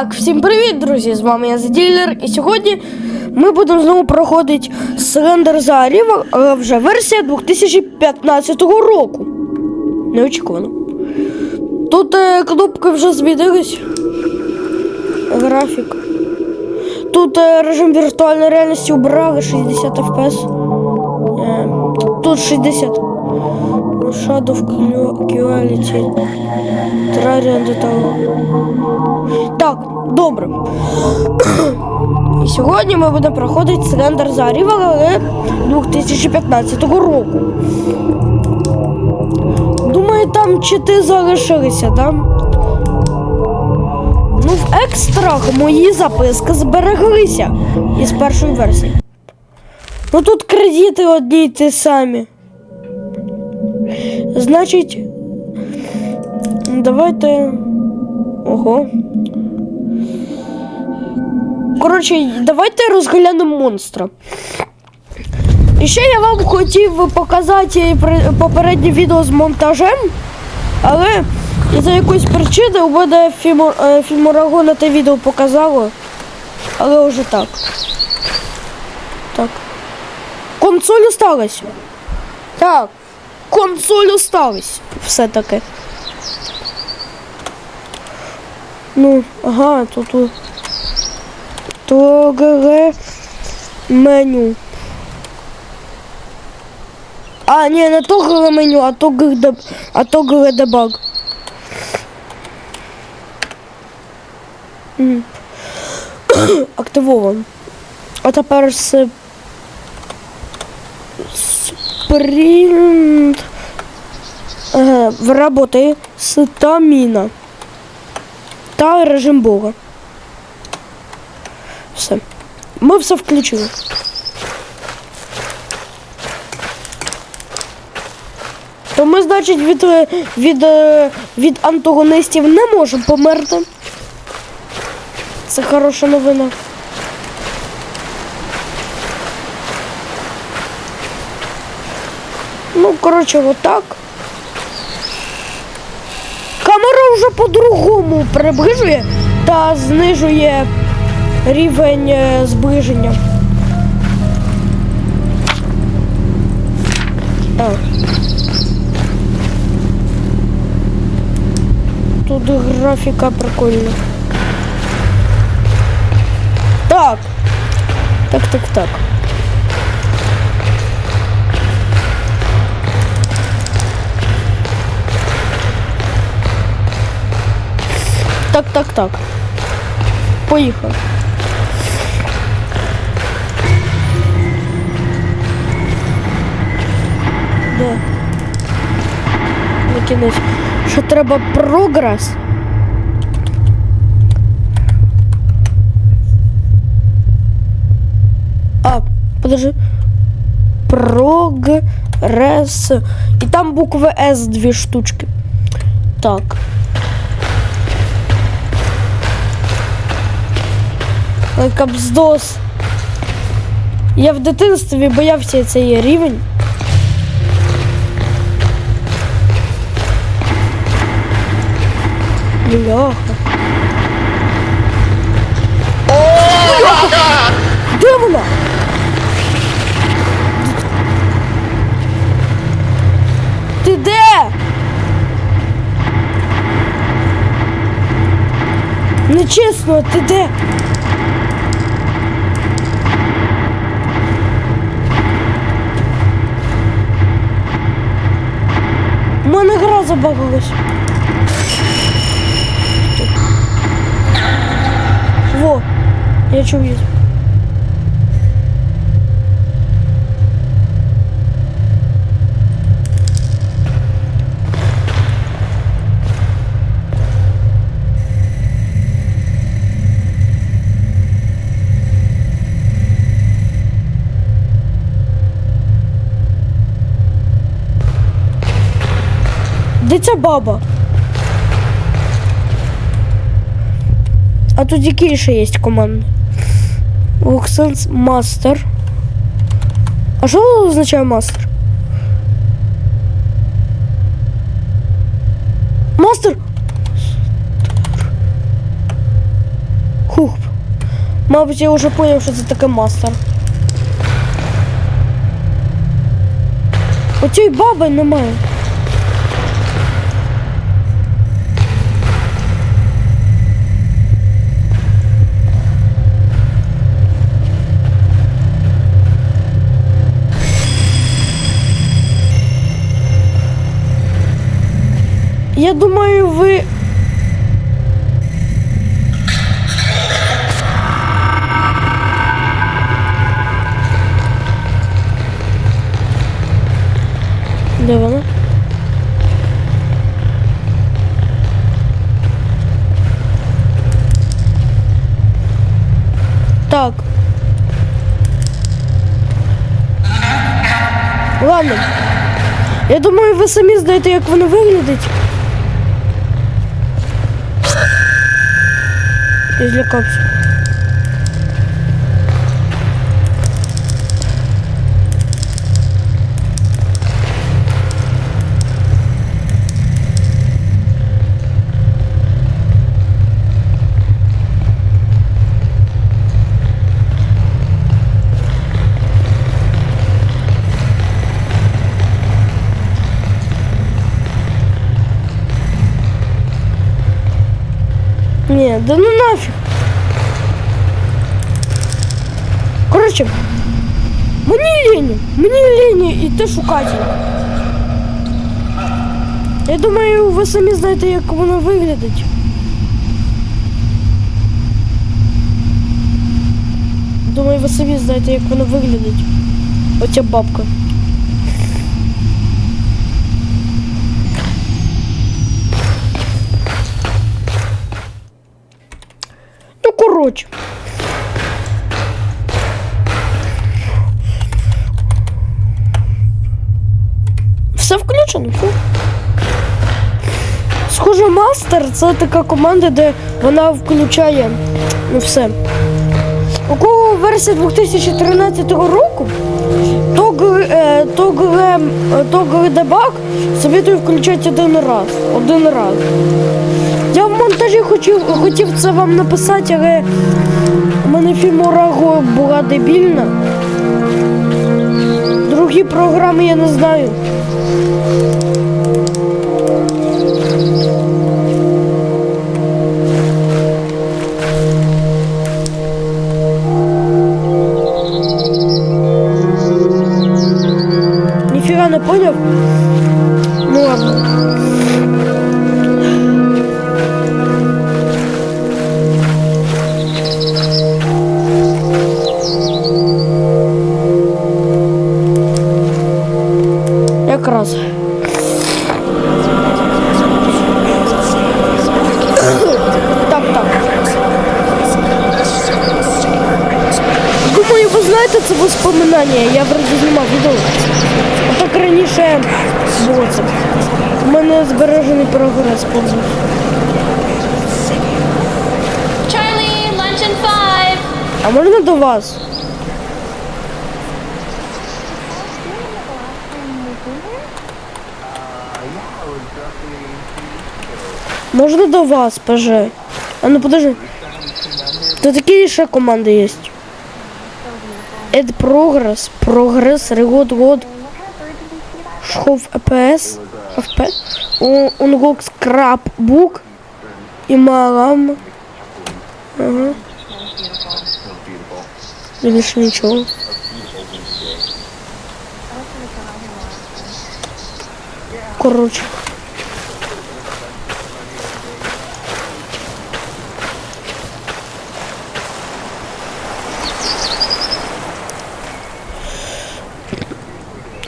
Так, всім привіт, друзі! З вами я Заділер. І сьогодні ми будемо знову проходити Слендер Зарів, вже версія 2015 року. Неочікувано. Тут е, кнопки вже змінились. Графік. Тут е, режим віртуальної реальності убрали 60 FPS. Е, тут 60. Shadow Quality. Terraria Tower. Так, добре. Сьогодні ми будемо проходити Слендер Заріва, але 2015 року. Думаю, там чити залишилися, так? Ну, в екстрах мої записки збереглися із першої версії. Ну тут кредити одні й ті самі. Значить, давайте. Ого. Коротше, давайте розглянемо монстра. І ще я вам хотів показати попереднє відео з монтажем, але із-за якоїсь причини у мене е, фільморагона те відео показало. Але вже так. Так. Консоль осталась. Так. Консоль осталась. Все-таки. Ну, ага, тут у- меню. А, не ТОГГ меню, а ТОГГ деб... а ТОГГ дебаг. М. Активовано. А тепер с... Спринт. Ага, в работає стаміна та режим Бога. Все. Ми все включили. То ми, значить, від, е, від, е, від антагонистів не можемо померти. Це хороша новина. Ну, коротше, отак. Камера вже по-другому приближує та знижує рівень е, зближення. Тут графіка прикольна. Так. Так, так, так. Так, так, так. Поїхав. Де? На кінець. Що треба прогрес? А, подожди. Прогрес. І там букви С дві штучки. Так. Капздос. Я в дитинстві боявся цей рівень. Бляха. Де вона? Ти де? Нечесно, ти де? У мене гра забагалась. Во, я чув її. Де ця баба? А тут які ще є команди? Voxels мастер. А що означает мастер? Мастер! Хух. Мабуть, я уже понял, что это такое мастер. Оцій баби немає. Я думаю, ви. Де вона? Так. Ладно. Я думаю, ви самі знаєте, як воно виглядить. Я злякався. Ні, да ну нафіг. Коротше, мені лінь, мені лінь іти шукати. Я думаю, ви самі знаєте, як воно виглядить. Думаю, ви самі знаєте, як воно виглядить. Оця бабка. Ну, коротше. Все включено, все. Схоже, мастер це така команда, де вона включає ну, все. У кого версія 2013 року, то, е, то, грем- е, то гридебаг советую включати один раз. Один раз. В хотів, хотів це вам написати, але у мене фімура була дебільна. Другі програми я не знаю. Так, так. Думаю, ви знаєте це воспоминання. Я вроді знімав відео. А так раніше було це. У мене збережений прогрес in. А можна до вас? Можна до вас, ПЖ? А ну подожди. Тут такі ще команди є. Ed Progress, Progress, Регод Год, Шхов АПС, ФП, Унгок Скраббук і Малам. Ага. Більше нічого.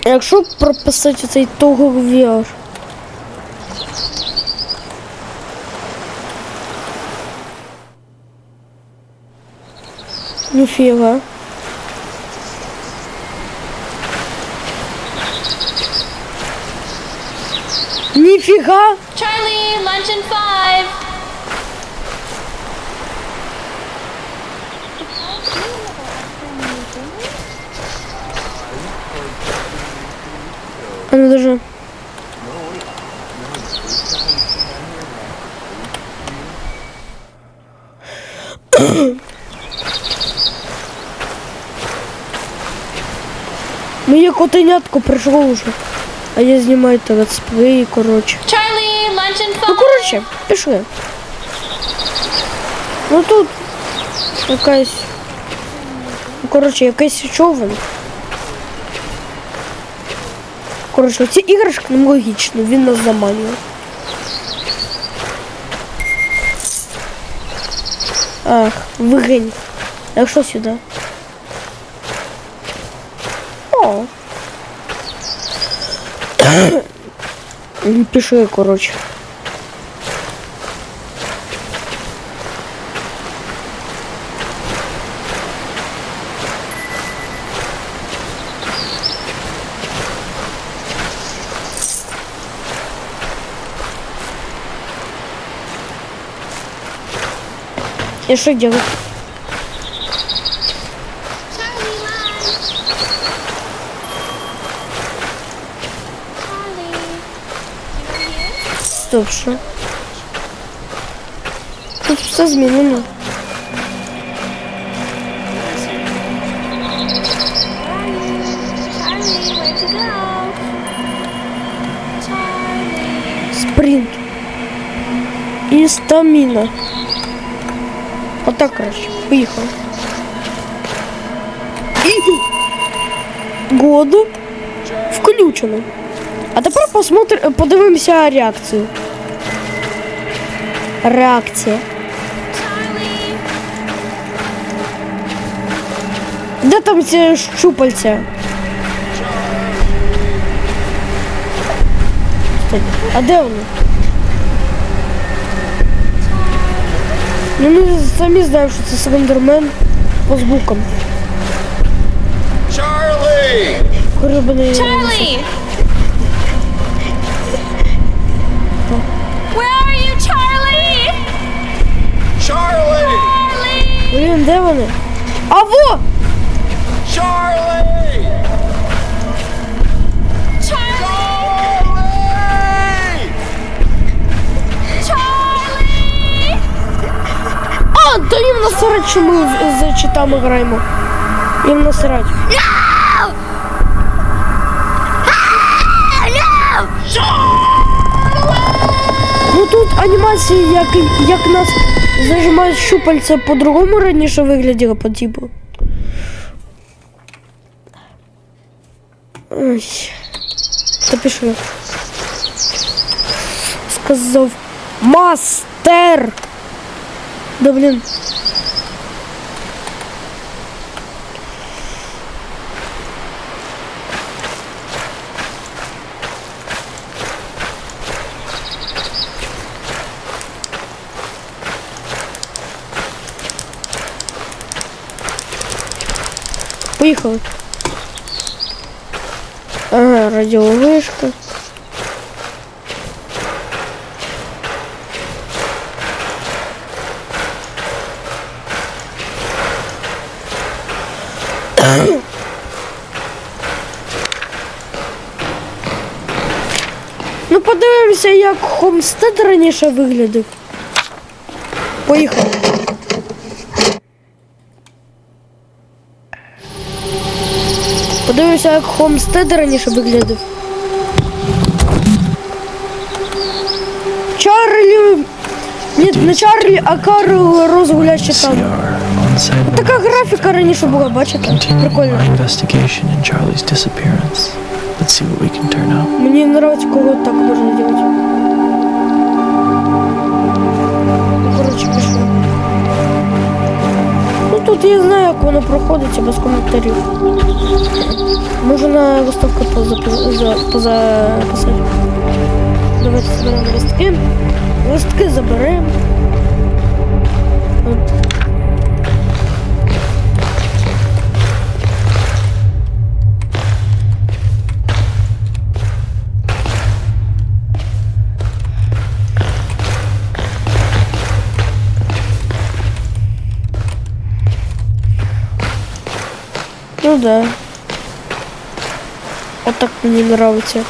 Коротше. Якщо прописати цей договір. Ніфіга. Ніфіга! Charlie, lunch in five. Оно даже... Мені котенятку прийшло уже. А я снимаю это летсплей, коротше. короче. Чарли, and fun. Ну, короче, пиши. Ну тут якась... Ну, коротше, якийсь човен. Коротше, ці іграшки нам логічно, він нас заманює. Ах, вигинь. Якщо сюди. О. Пішли, коротше. И что делать? Charlie, lunch. Charlie. You here? Стоп, що? Тут все змінено. Charlie, where'd you go? Charlie. Спринт. І стаміна. Отак краще. Поїхав. І... Году. Включено. А тепер посмотр... подивимося реакцію. Реакція. Де там ці щупальця? А де вони? Ну ми самі знаємо, що це Слендермен по звукам. Чарлі! Грибаний. Чарлі! Where are you, Charlie? Charlie! Charlie. Блін, де вони? А во! Що ми з- за читами граємо. Їм насрать. Ну тут анімація, як, як нас зажимають щупальця по-другому раніше вигляділо по типу. Ой. Та пішли. Сказав мастер. Да блін. Поїхали. Ага, радіовишка. Ну, подивимося, як Хомстед раніше виглядав. Поїхали. Подивимося, як Хомстед раніше виглядав. Чарлі. Ні, не Чарлі, а Карл розгуляще там. Така графіка раніше була, бачите? Прикольно. Мені нравится, кого так можна робити. Ну, коротше. Ну тут я знаю, як воно проходиться без коментарів. Можу на листовку позаписати. Давайте заберемо листки. Листки заберемо. Ну да. Вот так мне нравится.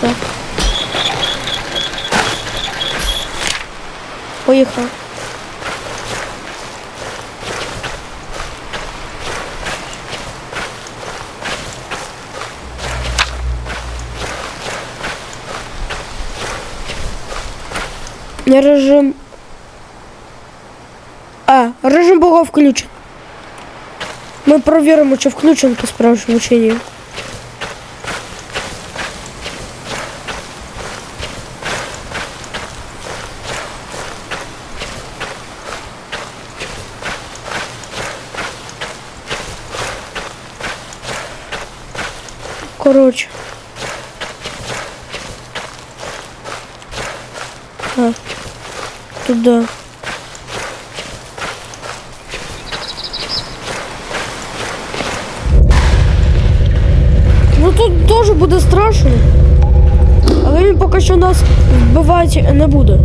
Так. Поехал. режим Режим Бога включен. Ми провіримо, чи включен по справжньому чи ні. Коротше. А, туди. Ну тут теж буде страшно. Але він поки що нас вбивати не буде.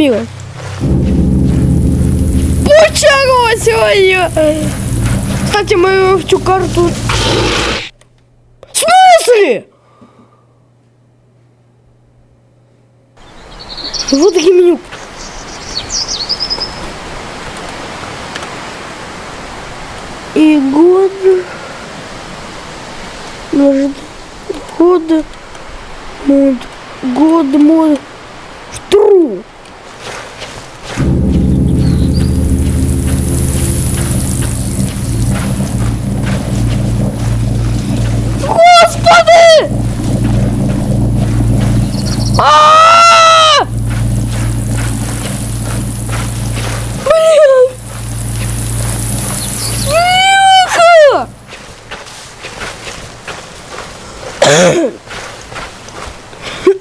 Побігли. Почалось! Ой! Кстати, ми в цю карту. В смысле? Вот таки меню. И год. Может, год. Мод. Год, мод.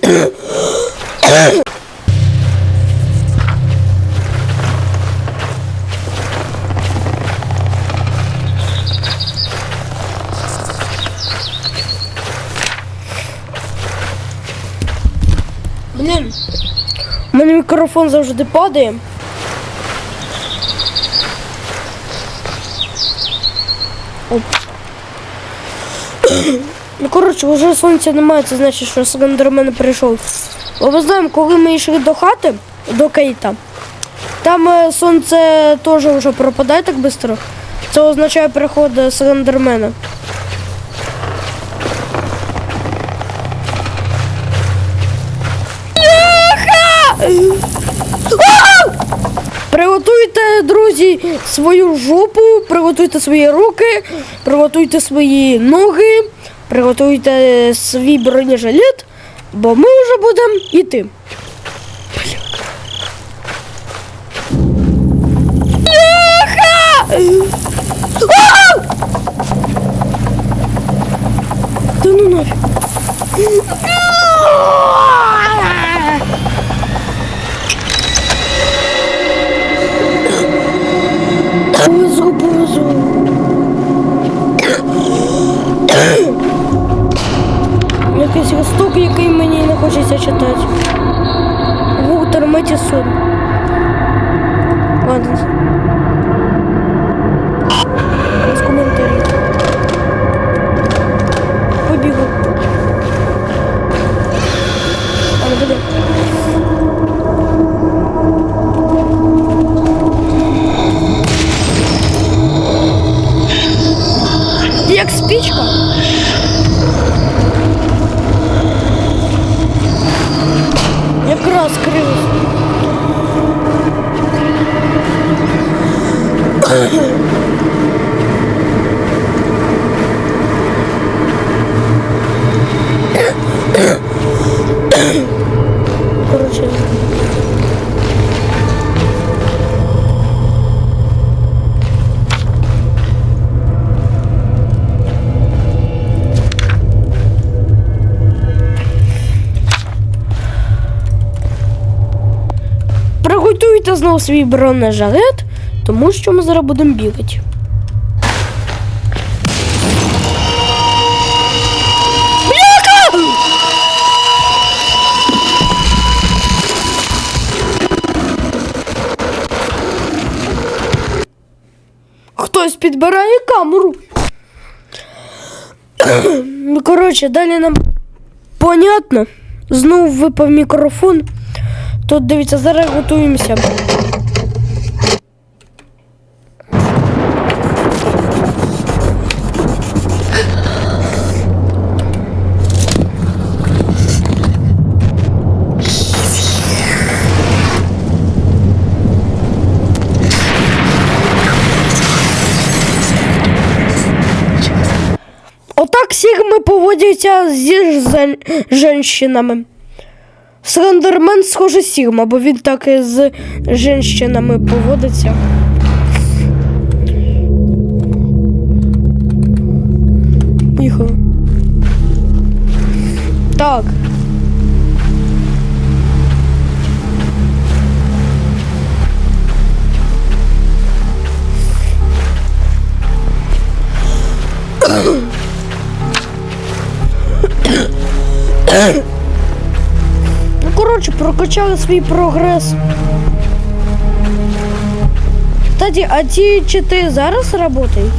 Блін. У мене мікрофон завжди падає. Коротше, вже сонця немає, це значить, що Слендермен прийшов. Бо ми знаємо, коли ми йшли до хати, до Кейта, там е, сонце теж вже пропадає так швидко. Це означає приход е, Слендермена. Приготуйте, друзі, свою жопу, приготуйте свої руки, приготуйте свої ноги, приготуйте свій бронежилет, бо ми вже будемо йти. Та ну нафіг. Повезу, повезу. Якийсь листок, який мені не хочеться читати. Вултер Метісон. Ладно. Приготуйте знову свій бронежилет, тому що ми зараз будемо бігати. Хтось підбирає камеру. Коротше, далі нам понятно. Знову випав мікрофон. Тут дивіться, зараз готуємося. Отак сігми поводяться зі женщинами. Слендермен схоже Сігма, бо він так і з женщинами поводиться. Поїхали. Так. Коротше, прокачали свій прогрес. Кстати, а ті чити зараз працюють?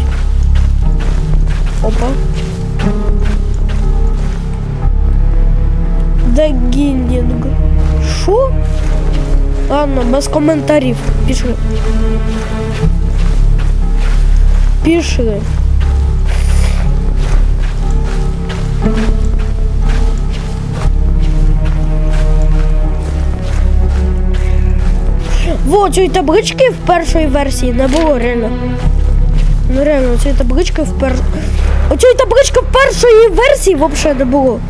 Опа. Дегілінг. Що? Ладно, без коментарів. Пішли. Пішли. Во, цієї таблички в першій версії не було реально. Ну реально, цієї таблички в пер... Оцієї таблички в першої версії взагалі не було.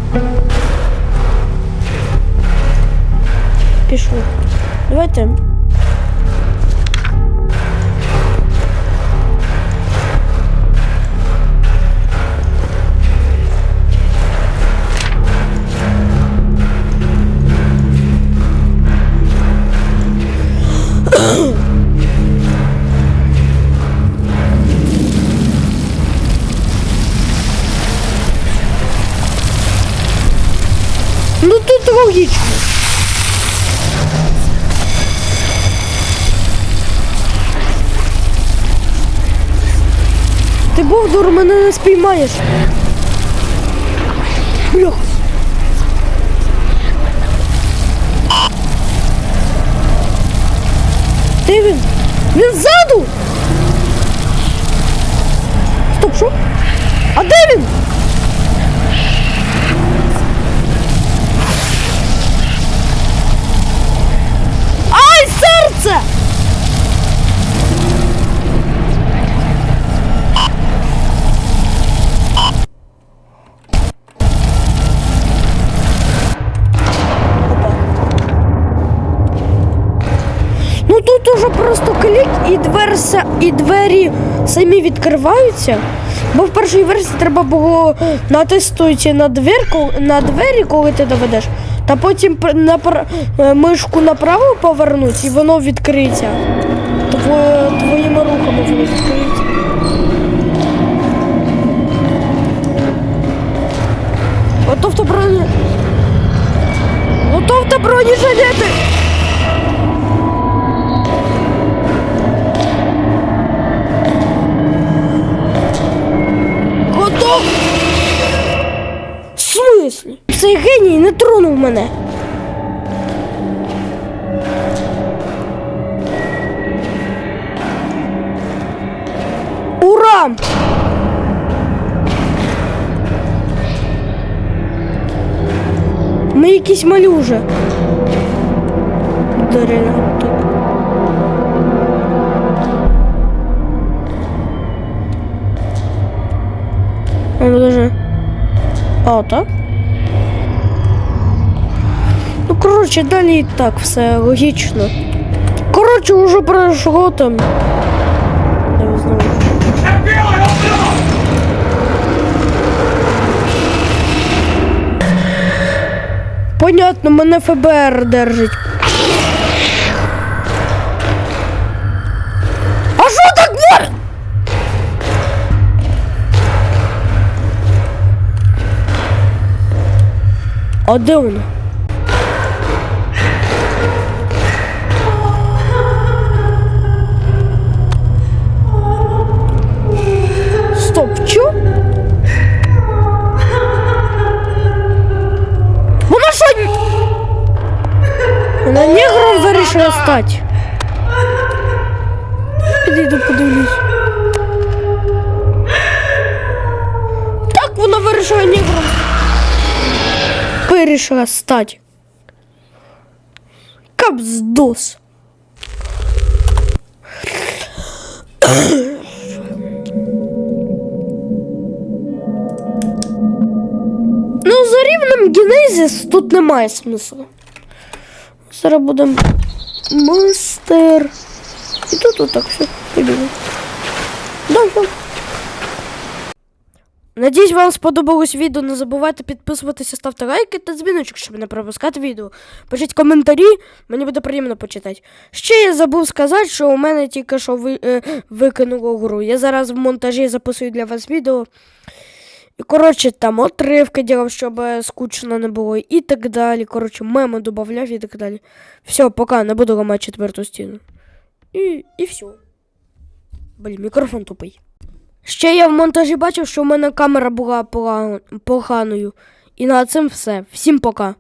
Пішли. Давайте. Ти мене не спіймаєш. Бля. Де він? Він ззаду! Стоп, що? А де він? Дверся, і двері самі відкриваються. Бо в першій версії треба було натиснути на дверку, на двері, коли ти доведеш, та потім на е, мишку направо повернути, і воно відкриється. Тво- твоїми рухами воно відкриється. Готовте броні. Готовте бронежилети! Готов! В смислі? Цей геній не тронув мене. Ура! Ми якісь малі уже. Да, реально. А, так? Ну, коротше, далі і так все логічно. Коротше, уже пройшло там. Я знову. Понятно, мене ФБР держить. Один. Стоп, чо? Вона що? Вона негром вирішила стати. Підійду Вирішила стати. Капздос. Ну, за рівнем Генезіс тут немає смислу. Зараз будемо мастер. І тут отак все. Побігли. Да. Надіюсь, вам сподобалось відео. Не забувайте підписуватися, ставте лайки та дзвіночок, щоб не пропускати відео. Пишіть коментарі, мені буде приємно почитати. Ще я забув сказати, що у мене тільки що ви, е, викинуло гру. Я зараз в монтажі записую для вас відео. І, коротше, там отривки ділав, щоб е, скучно не було, і так далі. Коротше, меми додавав і так далі. Все, пока, не буду ламати четверту стіну. І, і все. Блін, мікрофон тупий. Ще я в монтажі бачив, що в мене камера була пога- поганою. І на цим все. Всім пока.